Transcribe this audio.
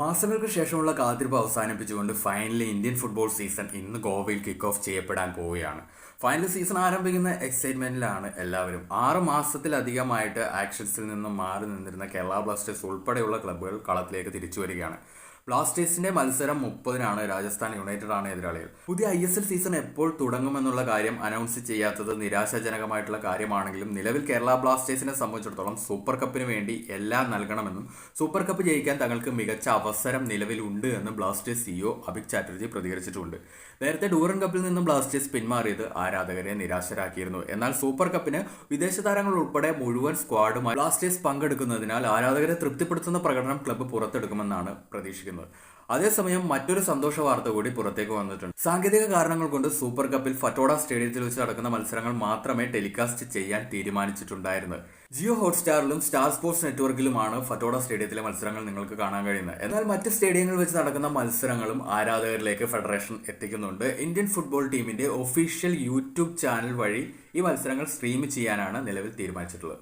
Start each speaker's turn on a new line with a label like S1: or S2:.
S1: മാസങ്ങൾക്ക് ശേഷമുള്ള കാത്തിരിപ്പ് അവസാനിപ്പിച്ചുകൊണ്ട് ഫൈനലി ഇന്ത്യൻ ഫുട്ബോൾ സീസൺ ഇന്ന് ഗോവയിൽ കിക്ക് ഓഫ് ചെയ്യപ്പെടാൻ പോവുകയാണ്. ഫൈനൽ സീസൺ ആരംഭിക്കുന്ന എക്സൈറ്റ്മെന്റിലാണ് എല്ലാവരും. ആറ് മാസത്തിലധികമായിട്ട് ആക്ഷൻസിൽ നിന്നും മാറി നിന്നിരുന്ന കേരള ബ്ലാസ്റ്റേഴ്സ് ഉൾപ്പെടെയുള്ള ക്ലബ്ബുകൾ കളത്തിലേക്ക് തിരിച്ചു വരികയാണ്. ബ്ലാസ്റ്റേഴ്സിന്റെ മത്സരം മുപ്പതിനാണ് രാജസ്ഥാൻ യുണൈറ്റഡ് ആണ് എതിരാളികൾ. പുതിയ ഐ എസ് എൽ സീസൺ എപ്പോൾ തുടങ്ങുമെന്നുള്ള കാര്യം അനൗൺസ് ചെയ്യാത്തത് നിരാശാജനകമായിട്ടുള്ള കാര്യമാണെങ്കിലും നിലവിൽ കേരള ബ്ലാസ്റ്റേഴ്സിനെ സംബന്ധിച്ചിടത്തോളം സൂപ്പർ കപ്പിന് വേണ്ടി എല്ലാം നൽകണമെന്നും സൂപ്പർ കപ്പ് ജയിക്കാൻ തങ്ങൾക്ക് മികച്ച അവസരം നിലവിലുണ്ട് എന്നും ബ്ലാസ്റ്റേഴ്സ് സിഇഒ അഭിക് ചാറ്റർജി പ്രതികരിച്ചിട്ടുണ്ട്. നേരത്തെ ഡൂറൻ കപ്പിൽ നിന്നും ബ്ലാസ്റ്റേഴ്സ് പിന്മാറിയത് ആരാധകരെ നിരാശരാക്കിയിരുന്നു. എന്നാൽ സൂപ്പർ കപ്പിന് വിദേശ താരങ്ങൾ ഉൾപ്പെടെ മുഴുവൻ സ്ക്വാഡുമായി ബ്ലാസ്റ്റേഴ്സ് പങ്കെടുക്കുന്നതിനാൽ ആരാധകരെ തൃപ്തിപ്പെടുത്തുന്ന പ്രകടനം ക്ലബ്ബ് പുറത്തെടുക്കുമെന്നാണ് പ്രതീക്ഷിക്കുന്നത്. അതേസമയം മറ്റൊരു സന്തോഷ വാർത്ത കൂടി പുറത്തേക്ക് വന്നിട്ടുണ്ട്. സാങ്കേതിക കാരണങ്ങൾ കൊണ്ട് സൂപ്പർ കപ്പിൽ ഫറ്റോഡ സ്റ്റേഡിയത്തിൽ വെച്ച് നടക്കുന്ന മത്സരങ്ങൾ മാത്രമേ ടെലികാസ്റ്റ് ചെയ്യാൻ തീരുമാനിച്ചിട്ടുണ്ടായിരുന്നത്. ജിയോ ഹോട്ട്സ്റ്റാറിലും സ്റ്റാർ സ്പോർട്സ് നെറ്റ്വർക്കിലുമാണ് ഫറ്റോഡ സ്റ്റേഡിയത്തിലെ മത്സരങ്ങൾ നിങ്ങൾക്ക് കാണാൻ കഴിയുന്നത്. എന്നാൽ മറ്റ് സ്റ്റേഡിയങ്ങളിൽ വെച്ച് നടക്കുന്ന മത്സരങ്ങളും ആരാധകരിലേക്ക് ഫെഡറേഷൻ എത്തിക്കുന്നുണ്ട്. ഇന്ത്യൻ ഫുട്ബോൾ ടീമിന്റെ ഒഫീഷ്യൽ യൂട്യൂബ് ചാനൽ വഴി ഈ മത്സരങ്ങൾ സ്ട്രീം ചെയ്യാനാണ് നിലവിൽ തീരുമാനിച്ചിട്ടുള്ളത്.